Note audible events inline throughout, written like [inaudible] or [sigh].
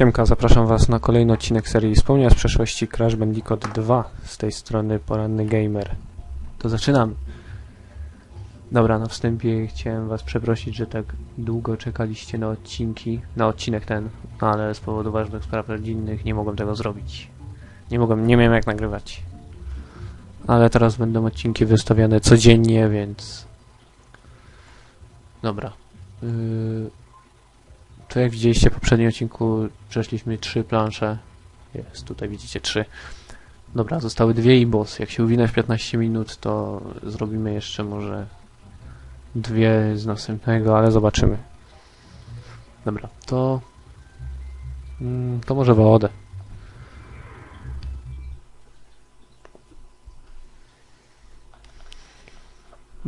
Siemka, zapraszam Was na kolejny odcinek serii Wspomnienia z przeszłości Crash Bandicoot 2 z tej strony Poranny Gamer. To zaczynamy. Dobra, na wstępie chciałem Was przeprosić, że tak długo czekaliście na odcinki, na odcinek ten, ale z powodu ważnych spraw rodzinnych nie mogłem tego zrobić. Nie mogłem, nie miałem jak nagrywać. Ale teraz będą odcinki wystawiane codziennie, więc... Dobra. Yy... To jak widzieliście w poprzednim odcinku przeszliśmy trzy plansze. Jest, tutaj widzicie trzy. Dobra, zostały dwie i boss. Jak się uwinę w 15 minut, to zrobimy jeszcze może dwie z następnego, ale zobaczymy. Dobra, to... Mm, to może wodę.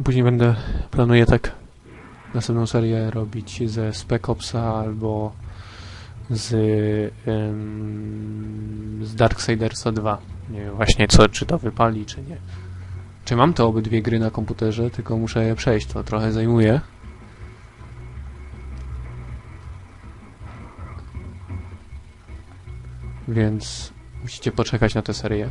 Później będę, planuję tak następną serię robić ze Spec Opsa albo z, ym, z Darksidersa 2. Nie wiem właśnie co, czy to wypali, czy nie. Czy mam te obydwie gry na komputerze, tylko muszę je przejść, to trochę zajmuje. Więc musicie poczekać na tę serię.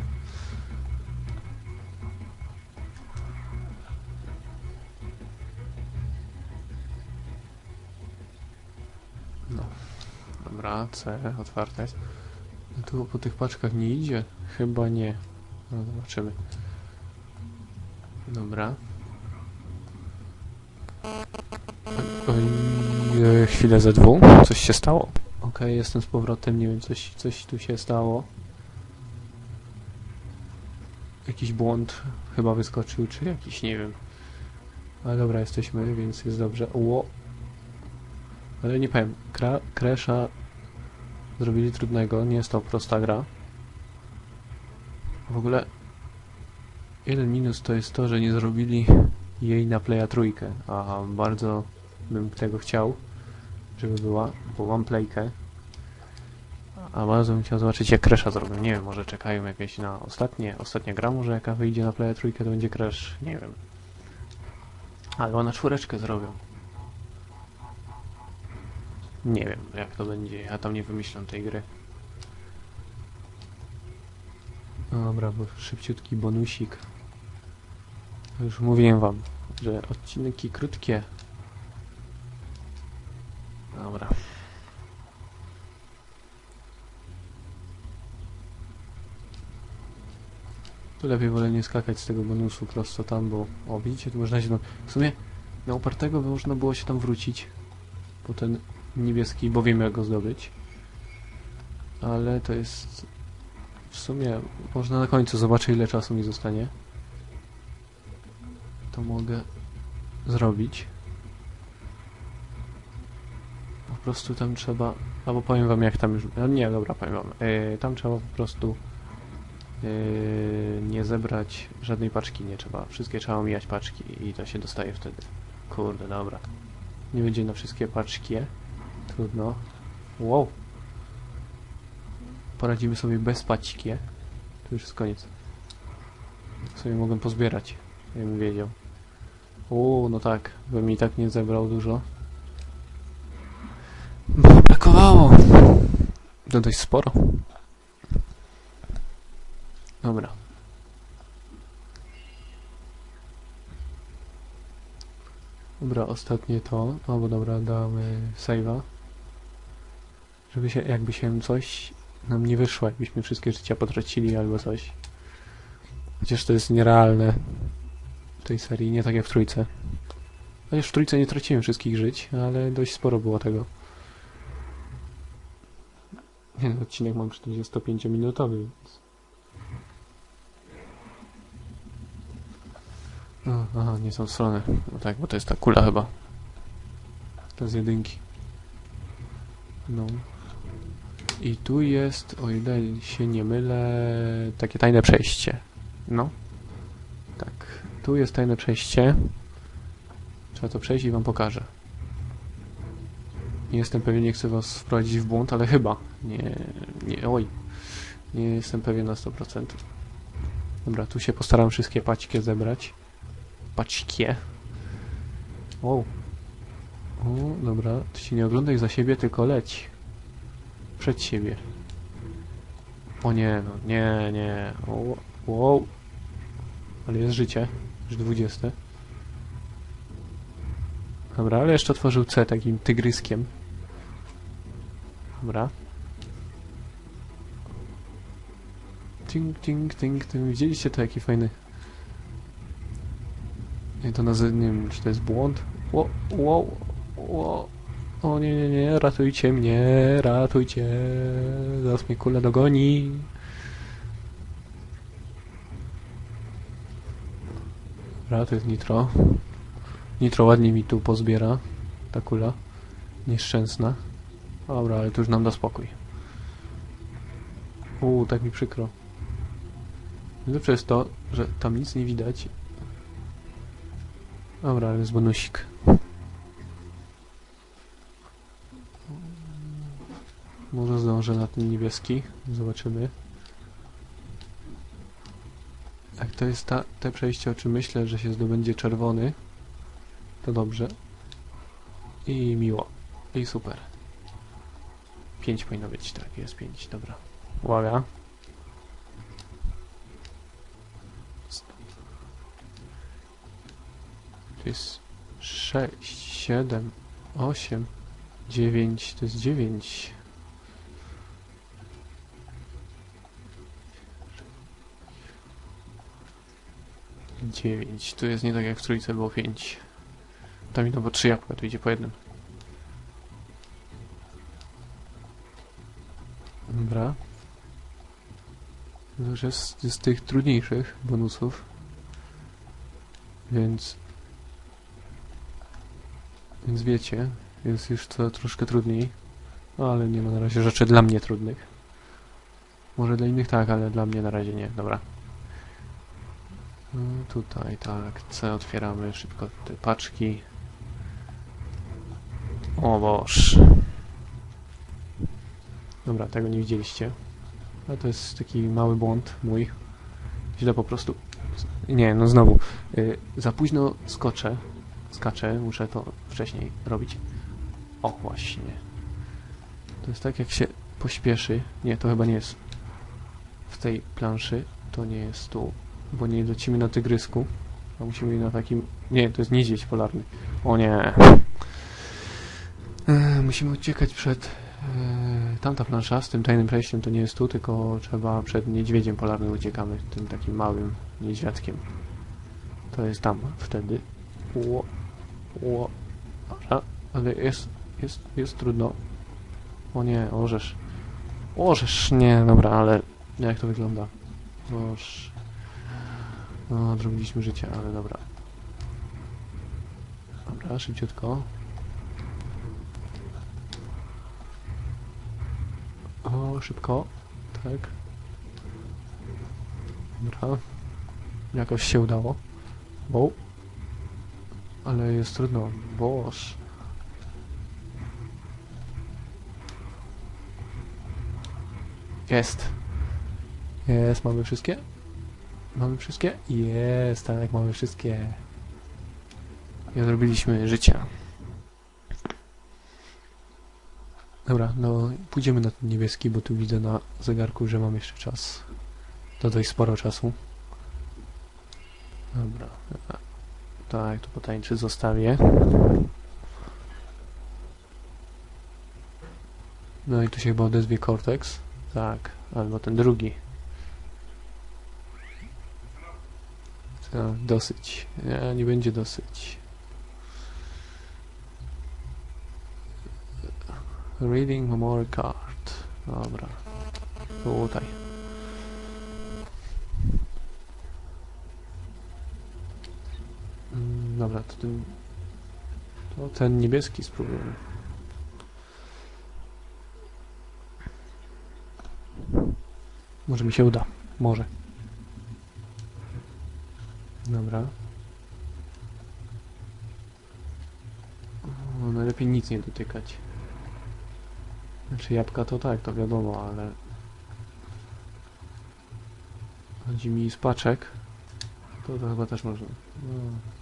Dobra, C otwarte jest. No tu po tych paczkach nie idzie? Chyba nie. No zobaczymy. Dobra. Oj, e, chwilę ze dwóch. Coś się stało. Okej, jestem z powrotem. Nie wiem, coś, coś tu się stało. Jakiś błąd chyba wyskoczył, czy jakiś, nie wiem. Ale dobra, jesteśmy, więc jest dobrze. Ło, ale nie powiem, Kra Crasha zrobili trudnego, nie jest to prosta gra. W ogóle jeden minus to jest to, że nie zrobili jej na Playa trójkę, a bardzo bym tego chciał, żeby była, bo mam Playkę. A bardzo bym chciał zobaczyć jak Crasha zrobią. Nie wiem, może czekają jakieś na ostatnie, ostatnia gra może jaka wyjdzie na Playa trójkę to będzie Crash, nie wiem. Albo na czwóreczkę zrobią. Nie wiem, jak to będzie. Ja tam nie wymyślam tej gry. Dobra, bo szybciutki bonusik. Już mówiłem wam, że odcinki krótkie. Dobra. Tu lepiej wolę nie skakać z tego bonusu prosto tam, bo o widzicie, tu można się tam... W sumie na upartego by można było się tam wrócić po ten niebieski, bo wiemy jak go zdobyć. Ale to jest... W sumie można na końcu zobaczyć ile czasu mi zostanie. To mogę zrobić. Po prostu tam trzeba... Albo powiem wam jak tam już... No nie, dobra, powiem wam. Yy, tam trzeba po prostu yy, nie zebrać żadnej paczki, nie trzeba. Wszystkie trzeba omijać paczki i to się dostaje wtedy. Kurde, dobra. Nie będzie na wszystkie paczki. Trudno. Wow. Poradzimy sobie bez paćki. To już jest koniec. Sobie mogę pozbierać, jakbym wiedział. Uuu, no tak, bym i tak nie zebrał dużo. Bo brakowało. To dość sporo. Dobra. Dobra, ostatnie to. No bo dobra, damy save'a. Żeby się, jakby się coś nam nie wyszło, jakbyśmy wszystkie życia potracili albo coś. Chociaż to jest nierealne w tej serii, nie tak jak w trójce. Chociaż w trójce nie traciłem wszystkich żyć, ale dość sporo było tego. No, odcinek mam 45-minutowy, więc... O, aha, nie są strony. No tak, bo to jest ta kula chyba. To z jedynki. No. I tu jest, o ile się nie mylę, takie tajne przejście. No. Tak. Tu jest tajne przejście. Trzeba to przejść i wam pokażę. Nie jestem pewien, nie chcę was wprowadzić w błąd, ale chyba. Nie, nie, oj. Nie jestem pewien na 100%. Dobra, tu się postaram wszystkie paćkie zebrać. Paćkie. O. O, dobra. Ty się nie oglądaj za siebie, tylko leć. przed siebie. O nie, no, nie, nie. O, wow. Ale jest życie. Już 20. Dobra, ale jeszcze otworzył C takim tygryskiem. Dobra. Ting, ting, ting, ting. Widzieliście to, jaki fajny... Nie, to nazy... Nie wiem, czy to jest błąd. Ło, ło, ło. O nie, nie, nie, ratujcie mnie, ratujcie. Zaraz mnie kula dogoni. Dobra, nitro. Nitro ładnie mi tu pozbiera. Ta kula. Nieszczęsna. Dobra, ale to już nam da spokój. Uuu, tak mi przykro. Najlepsze jest to, że tam nic nie widać. Dobra, ale jest bonusik. Może zdążę na ten niebieski. Zobaczymy. Jak to jest ta, te przejście, o czym myślę, że się zdobędzie czerwony, to dobrze. I miło. I super. 5 powinno być, tak, jest 5, dobra. Uwaga. To jest 6, 7, 8, 9, to jest 9. Dziewięć. Tu jest nie tak jak w trójce było pięć. Tam idą po trzy jabłka, tu idzie po jednym. Dobra. To już jest z tych trudniejszych bonusów. Więc... Więc wiecie, jest już to troszkę trudniej. No, ale nie ma na razie rzeczy dla mnie trudnych. Może dla innych tak, ale dla mnie na razie nie. Dobra. No, tutaj tak, C otwieramy szybko te paczki. O boż. Dobra, tego nie widzieliście. Ale to jest taki mały błąd mój. Źle po prostu. Nie, no znowu. Y, za późno skoczę. Skaczę, muszę to wcześniej robić. O, właśnie. To jest tak, jak się pośpieszy. Nie, to chyba nie jest w tej planszy. To nie jest tu bo nie lecimy na tygrysku, a musimy na takim... Nie, to jest niedźwiedź polarny. O nie. E, musimy uciekać przed... E, tamta plansza z tym tajnym przejściem to nie jest tu, tylko trzeba przed niedźwiedziem polarnym uciekamy, tym takim małym niedźwiadkiem. To jest tam wtedy. Ło, ło. Ale jest, jest, jest trudno. O nie, orzesz. Orzesz, nie, dobra, ale jak to wygląda? Oż. No, zrobiliśmy życie, ale dobra. Dobra, szybciutko. O, szybko. Tak. Dobra. Jakoś się udało. Wow. Ale jest trudno. Boż. Jest. Jest, mamy wszystkie? Mamy wszystkie? Jest, tak, mamy wszystkie. I odrobiliśmy życia. Dobra, no pójdziemy na ten niebieski, bo tu widzę na zegarku, że mam jeszcze czas. To dość sporo czasu. Dobra. Tak, to potańczy zostawię. No i tu się chyba odezwie Cortex. Tak, albo ten drugi. Dosyć. Nie, nie będzie dosyć. Reading memory card. Dobra. Tutaj. Dobra, to ten... Niebieski spróbujemy. Może mi się uda. Może. Dobra. O, najlepiej nic nie dotykać. Znaczy jabłka to tak, to wiadomo, ale... Chodzi mi z paczek. To, to chyba też można. No.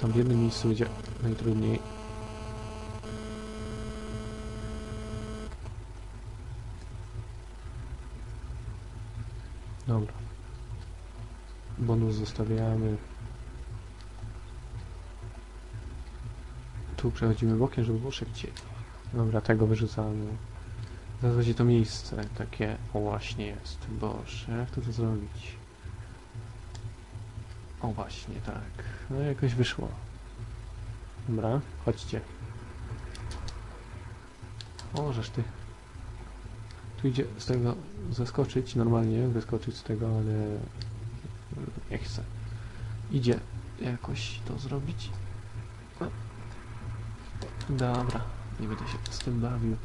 Tam w jednym miejscu będzie najtrudniej. Dobra. Bonus zostawiamy. Tu przechodzimy bokiem, żeby było szybciej. Dobra, tego wyrzucamy. Zaraz będzie to miejsce takie. Właśnie jest. Boże, jak to, to zrobić? O, właśnie, tak. No, jakoś wyszło. Dobra, chodźcie. O, żeż ty. Tu idzie z tego zaskoczyć, normalnie wyskoczyć z tego, ale nie chcę. Idzie jakoś to zrobić. Dobra, nie będę się z tym bawił.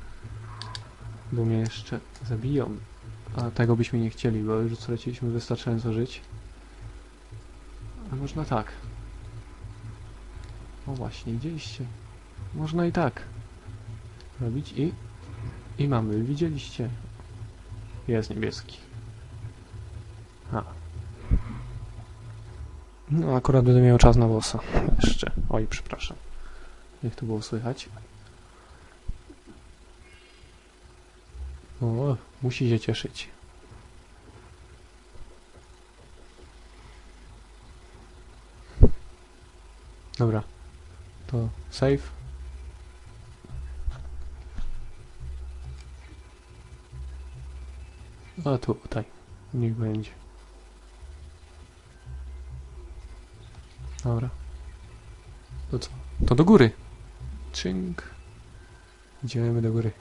Bo mnie jeszcze zabiją. A tego byśmy nie chcieli, bo już straciliśmy wystarczająco żyć. A można tak. O właśnie, widzieliście? Można i tak robić i... I mamy, widzieliście? Jest niebieski. Ha. No akurat będę miał czas na włosa. Jeszcze. Oj, przepraszam. Jak to było słychać? O, musi się cieszyć. Dobra. To save. A tu, tutaj. Niech będzie. Dobra. To co? To do góry. Czynk. Idziemy do góry.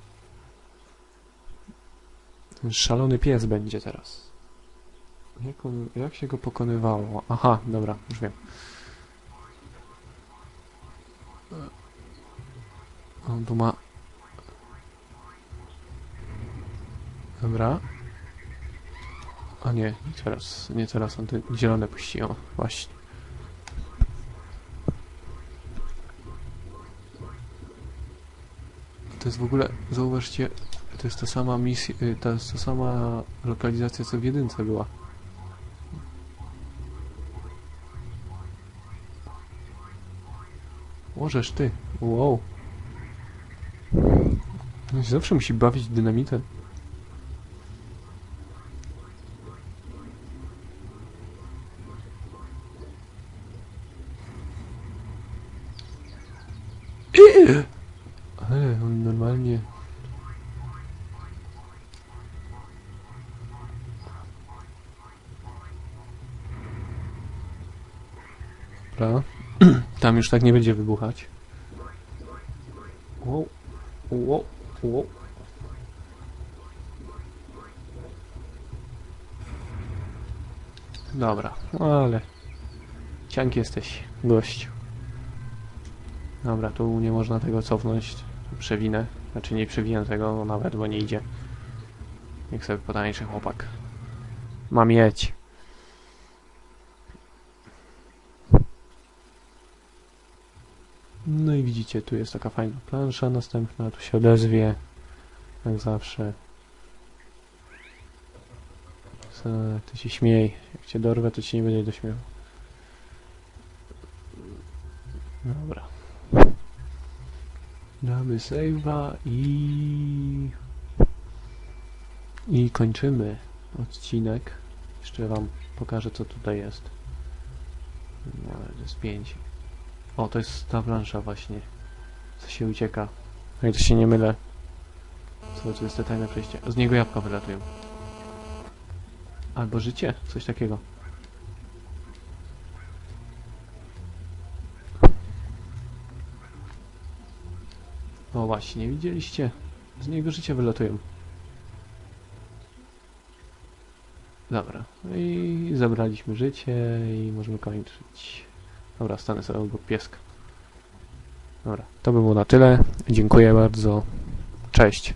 Ten szalony pies będzie teraz. Jak, on, jak się go pokonywało? Aha, dobra, już wiem. On tu ma... Dobra. A nie, nie teraz, nie teraz, on te zielone puści, o, właśnie. To jest w ogóle, zauważcie, to jest ta sama misja, y, to jest ta sama lokalizacja, co w jedynce była. Możesz ty, wow. Zawsze musi bawić dynamitem. Ale on normalnie... Dobra. [clears throat] Tam już tak nie będzie wybuchać. Wow. Wow. Wow. Dobra, ale... Cianki jesteś, gościu. Dobra, tu nie można tego cofnąć. Przewinę. Znaczy nie przewinę tego nawet, bo nie idzie. Niech sobie potańczy chłopak. Mam jedź. No i widzicie, tu jest taka fajna plansza następna, tu się odezwie. Jak zawsze. Ty się śmiej. Jak cię dorwę, to ci nie będzie dośmiewał. Dobra. Damy save'a i... I kończymy odcinek. Jeszcze wam pokażę co tutaj jest. No, to jest 5. O, to jest ta plansza właśnie. Co się ucieka. Jak to się nie mylę. Co to jest te tajne przejście? Z niego jabłka wylatują. Albo życie, coś takiego. O właśnie, widzieliście? Z niego życie wylatują. Dobra, no i zabraliśmy życie i możemy kończyć. Dobra, stanę sobie obok pieska. Dobra, to by było na tyle. Dziękuję bardzo. Cześć.